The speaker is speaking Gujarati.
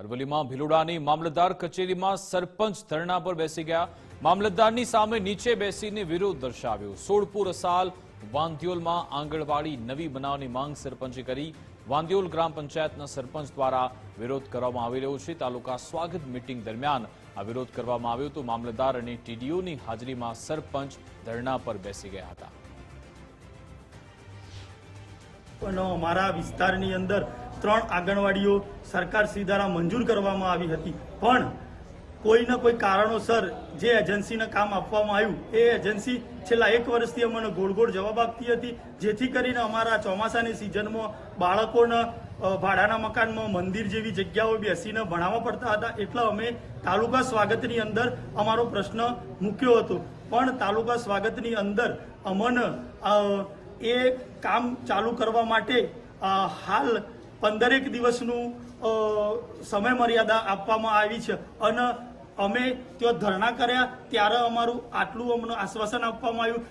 અરવલ્લીમાં ભીલોડાની મામલતદાર કચેરીમાં સરપંચ ધરણા પર બેસી ગયા. મામલતદારની સામે નીચે બેસીને વિરોધ દર્શાવ્યો. સોળપુર અસાલ, વાંધ્યોલમાં આંગણવાડી નવી બનાવવાની માંગ સરપંચે કરી. વાંધ્યોલ ગ્રામ પંચાયતના સરપંચ દ્વારા વિરોધ કરવામાં આવી રહ્યો છે. તાલુકા સ્વાગત મિટિંગ દરમિયાન આ વિરોધ કરવામાં આવ્યો તો મામલતદાર અને ટીડીઓની હાજરીમાં સરપંચ ધરણા પર બેસી ગયા હતા. અમારા વિસ્તારની અંદર ત્રણ આંગણવાડીઓ સરકાર શ્રી દ્વારા મંજૂર કરવામાં આવી હતી. પણ કોઈના કોઈ કારણોસર જે એજન્સીને કામ આપવામાં આવ્યું, એ એજન્સી છેલ્લા એક વર્ષથી અમને ગોળ ગોળ જવાબ આપતી હતી. જેથી કરીને અમારા ચોમાસાની સિઝનમાં બાળકોને ભાડાના મકાનમાં મંદિર જેવી જગ્યાઓ બેસીને ભણાવવા પડતા હતા. એટલે અમે તાલુકા સ્વાગતની અંદર અમારો પ્રશ્ન મૂક્યો હતો. પણ તાલુકા સ્વાગતની અંદર અમને એ કામ ચાલુ કરવા માટે હાલ પંદરેક દિવસનું સમય મર્યાદા આપવામાં આવી છે. અને અમે ત્યાં ધરણા કર્યા, ત્યારે અમારું આટલું અમને આશ્વાસન આપવામાં આવ્યું.